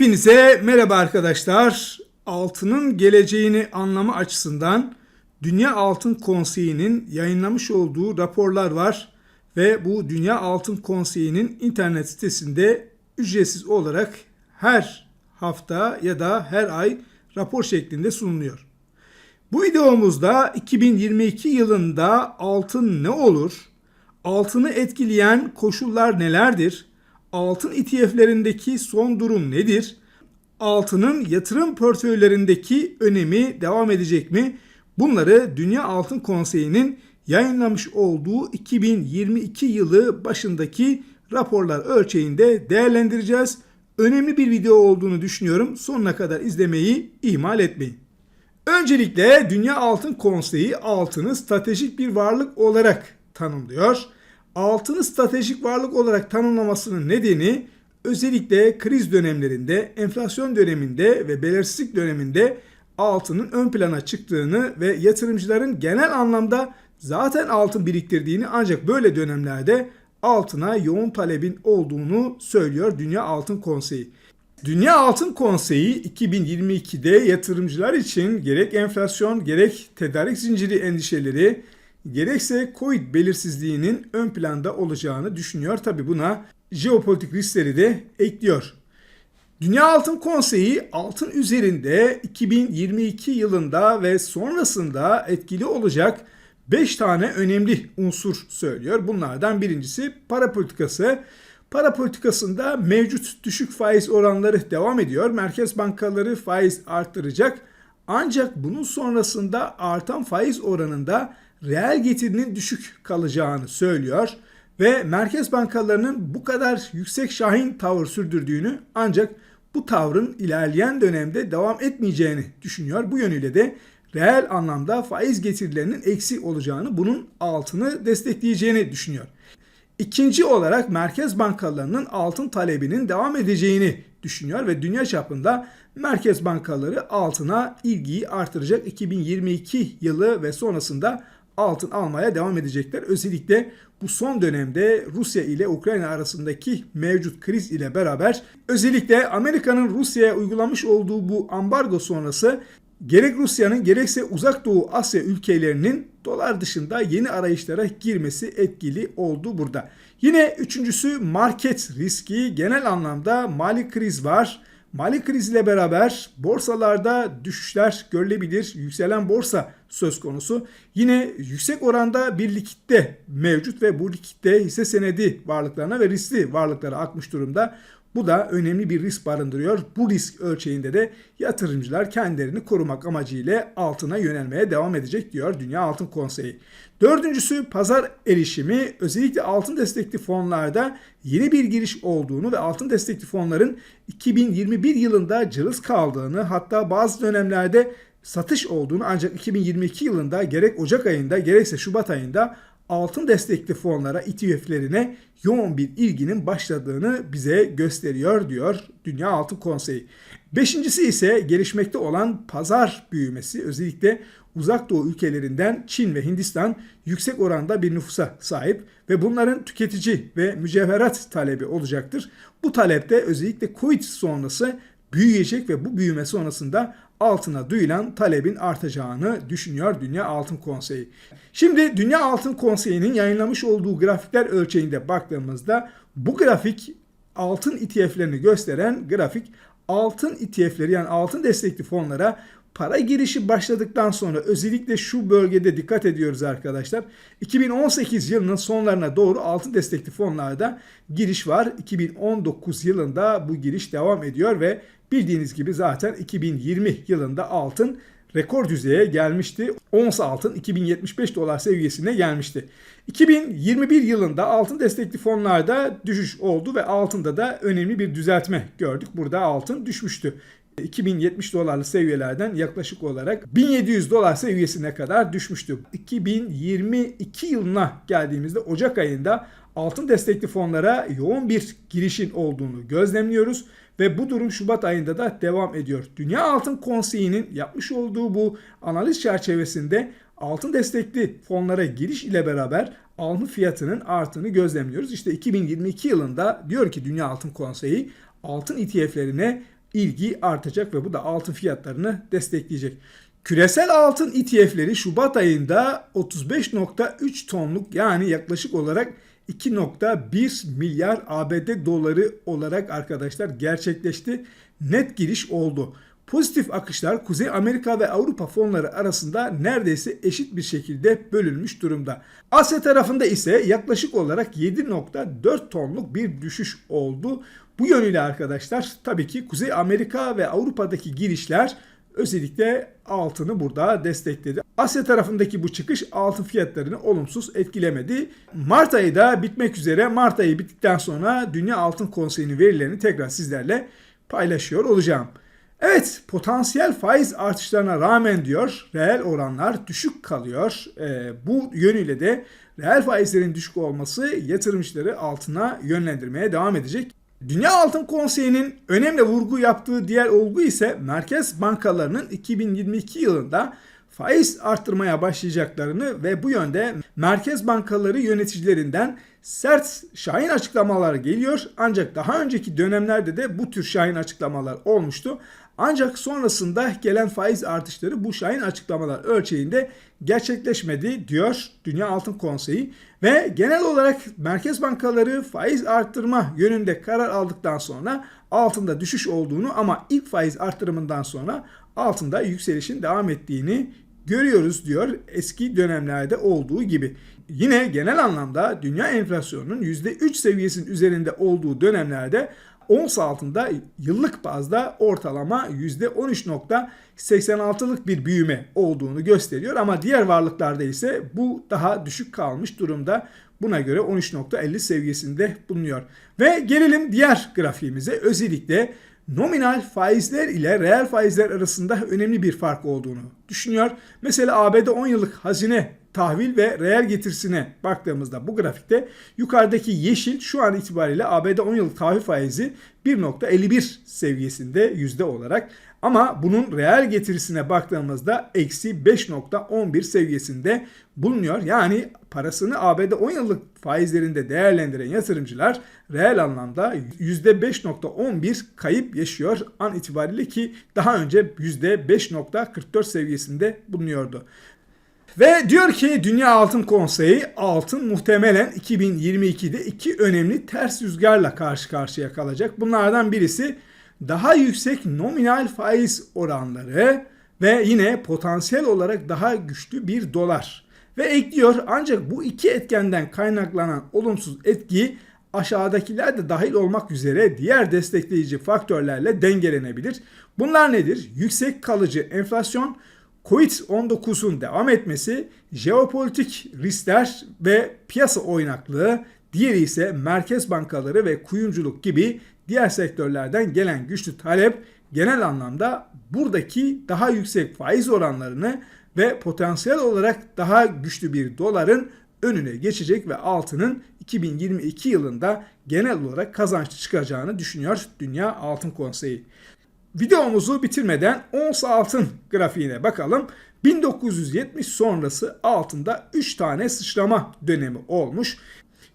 Hepinize merhaba arkadaşlar. Altının geleceğini anlama açısından Dünya Altın Konseyi'nin yayınlamış olduğu raporlar var ve bu Dünya Altın Konseyi'nin internet sitesinde ücretsiz olarak her hafta ya da her ay rapor şeklinde sunuluyor. Bu videomuzda 2022 yılında altın ne olur? Altını etkileyen koşullar nelerdir? Altın ETF'lerindeki son durum nedir? Altının yatırım portföylerindeki önemi devam edecek mi? Bunları Dünya Altın Konseyi'nin yayınlamış olduğu 2022 yılı başındaki raporlar ölçeğinde değerlendireceğiz. Önemli bir video olduğunu düşünüyorum. Sonuna kadar izlemeyi ihmal etmeyin. Öncelikle Dünya Altın Konseyi altını stratejik bir varlık olarak tanımlıyor. Altını stratejik varlık olarak tanımlamasının nedeni özellikle kriz dönemlerinde, enflasyon döneminde ve belirsizlik döneminde altının ön plana çıktığını ve yatırımcıların genel anlamda zaten altın biriktirdiğini ancak böyle dönemlerde altına yoğun talebin olduğunu söylüyor Dünya Altın Konseyi. Dünya Altın Konseyi 2022'de yatırımcılar için gerek enflasyon gerek tedarik zinciri endişeleri gerekse Covid belirsizliğinin ön planda olacağını düşünüyor. Tabi buna jeopolitik riskleri de ekliyor. Dünya Altın Konseyi altın üzerinde 2022 yılında ve sonrasında etkili olacak 5 tane önemli unsur söylüyor. Bunlardan birincisi para politikası. Para politikasında mevcut düşük faiz oranları devam ediyor. Merkez bankaları faiz arttıracak. Ancak bunun sonrasında artan faiz oranında reel getirinin düşük kalacağını söylüyor ve merkez bankalarının bu kadar yüksek şahin tavır sürdürdüğünü ancak bu tavrın ilerleyen dönemde devam etmeyeceğini düşünüyor. Bu yönüyle de reel anlamda faiz getirilerinin eksi olacağını, bunun altını destekleyeceğini düşünüyor. İkinci olarak merkez bankalarının altın talebinin devam edeceğini düşünüyor ve dünya çapında merkez bankaları altına ilgiyi artıracak 2022 yılı ve sonrasında altın almaya devam edecekler. Özellikle bu son dönemde Rusya ile Ukrayna arasındaki mevcut kriz ile beraber özellikle Amerika'nın Rusya'ya uygulamış olduğu bu ambargo sonrası gerek Rusya'nın gerekse Uzak Doğu Asya ülkelerinin dolar dışında yeni arayışlara girmesi etkili oldu burada. Yine üçüncüsü market riski genel anlamda mali kriz var. Mali kriziyle beraber borsalarda düşüşler görülebilir. Yükselen borsa söz konusu. Yine yüksek oranda bir likitte mevcut ve bu likitte hisse senedi varlıklarına ve riskli varlıklara akmış durumda. Bu da önemli bir risk barındırıyor. Bu risk ölçeğinde de yatırımcılar kendilerini korumak amacıyla altına yönelmeye devam edecek diyor Dünya Altın Konseyi. Dördüncüsü pazar erişimi özellikle altın destekli fonlarda yeni bir giriş olduğunu ve altın destekli fonların 2021 yılında cılız kaldığını hatta bazı dönemlerde satış olduğunu ancak 2022 yılında gerek Ocak ayında gerekse Şubat ayında altın destekli fonlara, ETF'lerine yoğun bir ilginin başladığını bize gösteriyor diyor Dünya Altın Konseyi. Beşincisi ise gelişmekte olan pazar büyümesi özellikle uzak doğu ülkelerinden Çin ve Hindistan yüksek oranda bir nüfusa sahip ve bunların tüketici ve mücevherat talebi olacaktır. Bu talepte özellikle Covid sonrası büyüyecek ve bu büyüme sonrasında altına duyulan talebin artacağını düşünüyor Dünya Altın Konseyi. Şimdi Dünya Altın Konseyi'nin yayınlamış olduğu grafikler ölçeğinde baktığımızda bu grafik altın ETF'lerini gösteren grafik altın ETF'leri yani altın destekli fonlara para girişi başladıktan sonra özellikle şu bölgede dikkat ediyoruz arkadaşlar. 2018 yılının sonlarına doğru altın destekli fonlarda giriş var. 2019 yılında bu giriş devam ediyor ve bildiğiniz gibi zaten 2020 yılında altın rekor düzeye gelmişti. Ons altın 2075 dolar seviyesine gelmişti. 2021 yılında altın destekli fonlarda düşüş oldu ve altında da önemli bir düzeltme gördük. Burada altın düşmüştü. 2070 dolarlı seviyelerden yaklaşık olarak 1700 dolar seviyesine kadar düşmüştü. 2022 yılına geldiğimizde Ocak ayında altın destekli fonlara yoğun bir girişin olduğunu gözlemliyoruz ve bu durum Şubat ayında da devam ediyor. Dünya Altın Konseyi'nin yapmış olduğu bu analiz çerçevesinde altın destekli fonlara giriş ile beraber altın fiyatının arttığını gözlemliyoruz. İşte 2022 yılında diyor ki Dünya Altın Konseyi altın ETF'lerine ilgi artacak ve bu da altın fiyatlarını destekleyecek. Küresel altın ETF'leri Şubat ayında 35.3 tonluk yani yaklaşık olarak 2.1 milyar ABD doları olarak arkadaşlar gerçekleşti. Net giriş oldu. Pozitif akışlar Kuzey Amerika ve Avrupa fonları arasında neredeyse eşit bir şekilde bölünmüş durumda. Asya tarafında ise yaklaşık olarak 7.4 tonluk bir düşüş oldu. Bu yönüyle arkadaşlar tabii ki Kuzey Amerika ve Avrupa'daki girişler özellikle altını burada destekledi. Asya tarafındaki bu çıkış altın fiyatlarını olumsuz etkilemedi. Mart ayı da bitmek üzere. Mart ayı bittikten sonra Dünya Altın Konseyi'nin verilerini tekrar sizlerle paylaşıyor olacağım. Evet potansiyel faiz artışlarına rağmen diyor reel oranlar düşük kalıyor. E, bu yönüyle de reel faizlerin düşük olması yatırımcıları altına yönlendirmeye devam edecek. Dünya Altın Konseyi'nin önemli vurgu yaptığı diğer olgu ise merkez bankalarının 2022 yılında faiz arttırmaya başlayacaklarını ve bu yönde merkez bankaları yöneticilerinden sert şahin açıklamalar geliyor. Ancak daha önceki dönemlerde de bu tür şahin açıklamalar olmuştu. Ancak sonrasında gelen faiz artışları bu şahin açıklamalar ölçeğinde gerçekleşmedi diyor Dünya Altın Konseyi ve genel olarak merkez bankaları faiz arttırma yönünde karar aldıktan sonra altında düşüş olduğunu ama ilk faiz arttırımından sonra altında yükselişin devam ettiğini görüyoruz diyor eski dönemlerde olduğu gibi. Yine genel anlamda dünya enflasyonunun %3 seviyesinin üzerinde olduğu dönemlerde ons altında yıllık bazda ortalama %13.86'lık bir büyüme olduğunu gösteriyor ama diğer varlıklarda ise bu daha düşük kalmış durumda. Buna göre 13.50 seviyesinde bulunuyor. Ve gelelim diğer grafiğimize. Özellikle nominal faizler ile reel faizler arasında önemli bir fark olduğunu düşünüyor. Mesela ABD 10 yıllık hazine tahvil ve reel getirisine baktığımızda bu grafikte yukarıdaki yeşil şu an itibariyle ABD 10 yıllık tahvil faizi 1.51 seviyesinde yüzde olarak ama bunun reel getirisine baktığımızda eksi 5.11 seviyesinde bulunuyor. Yani parasını ABD 10 yıllık faizlerinde değerlendiren yatırımcılar reel anlamda %5.11 kayıp yaşıyor an itibariyle ki daha önce %5.44 seviyesinde bulunuyordu. Ve diyor ki Dünya Altın Konseyi altın muhtemelen 2022'de iki önemli ters rüzgarla karşı karşıya kalacak. Bunlardan birisi daha yüksek nominal faiz oranları ve yine potansiyel olarak daha güçlü bir dolar. Ve ekliyor ancak bu iki etkenden kaynaklanan olumsuz etki aşağıdakiler de dahil olmak üzere diğer destekleyici faktörlerle dengelenebilir. Bunlar nedir? Yüksek kalıcı enflasyon, Covid-19'un devam etmesi, jeopolitik riskler ve piyasa oynaklığı, diğeri ise merkez bankaları ve kuyumculuk gibi diğer sektörlerden gelen güçlü talep genel anlamda buradaki daha yüksek faiz oranlarını ve potansiyel olarak daha güçlü bir doların önüne geçecek ve altının 2022 yılında genel olarak kazançlı çıkacağını düşünüyor Dünya Altın Konseyi. Videomuzu bitirmeden ons altın grafiğine bakalım. 1970 sonrası altında 3 tane sıçrama dönemi olmuş.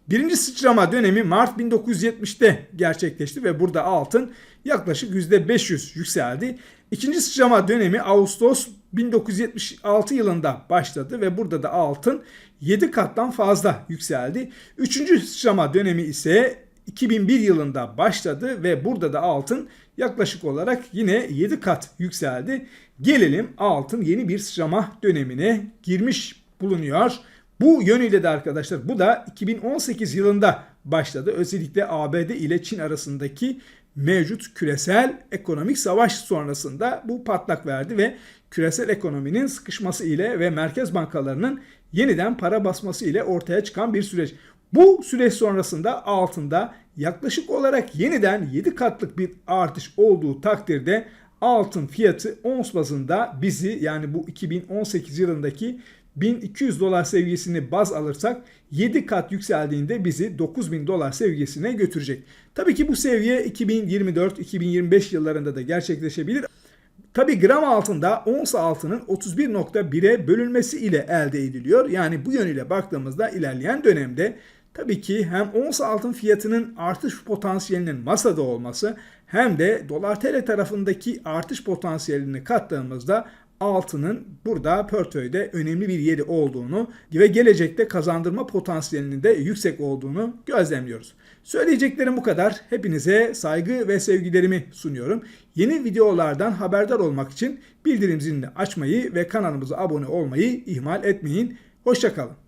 Birinci sıçrama dönemi Mart 1970'te gerçekleşti ve burada altın yaklaşık %500 yükseldi. İkinci sıçrama dönemi Ağustos 1976 yılında başladı ve burada da altın 7 kattan fazla yükseldi. Üçüncü sıçrama dönemi ise 2001 yılında başladı ve burada da altın yaklaşık olarak yine 7 kat yükseldi. Gelelim altın yeni bir sıçrama dönemine girmiş bulunuyor. Bu yönüyle de arkadaşlar bu da 2018 yılında başladı. Özellikle ABD ile Çin arasındaki mevcut küresel ekonomik savaş sonrasında bu patlak verdi ve küresel ekonominin sıkışması ile ve merkez bankalarının yeniden para basması ile ortaya çıkan bir süreç. Bu süreç sonrasında altında yaklaşık olarak yeniden 7 katlık bir artış olduğu takdirde altın fiyatı ons bazında bizi yani bu 2018 yılındaki 1200 dolar seviyesini baz alırsak 7 kat yükseldiğinde bizi 9000 dolar seviyesine götürecek. Tabii ki bu seviye 2024-2025 yıllarında da gerçekleşebilir. Tabi gram altında ons altının 31.1'e bölünmesi ile elde ediliyor. Yani bu yönüyle baktığımızda ilerleyen dönemde tabii ki hem ons altın fiyatının artış potansiyelinin masada olması hem de dolar TL tarafındaki artış potansiyelini kattığımızda altının burada portföyde önemli bir yeri olduğunu ve gelecekte kazandırma potansiyelinin de yüksek olduğunu gözlemliyoruz. Söyleyeceklerim bu kadar. Hepinize saygı ve sevgilerimi sunuyorum. Yeni videolardan haberdar olmak için bildirim zilini açmayı ve kanalımıza abone olmayı ihmal etmeyin. Hoşçakalın.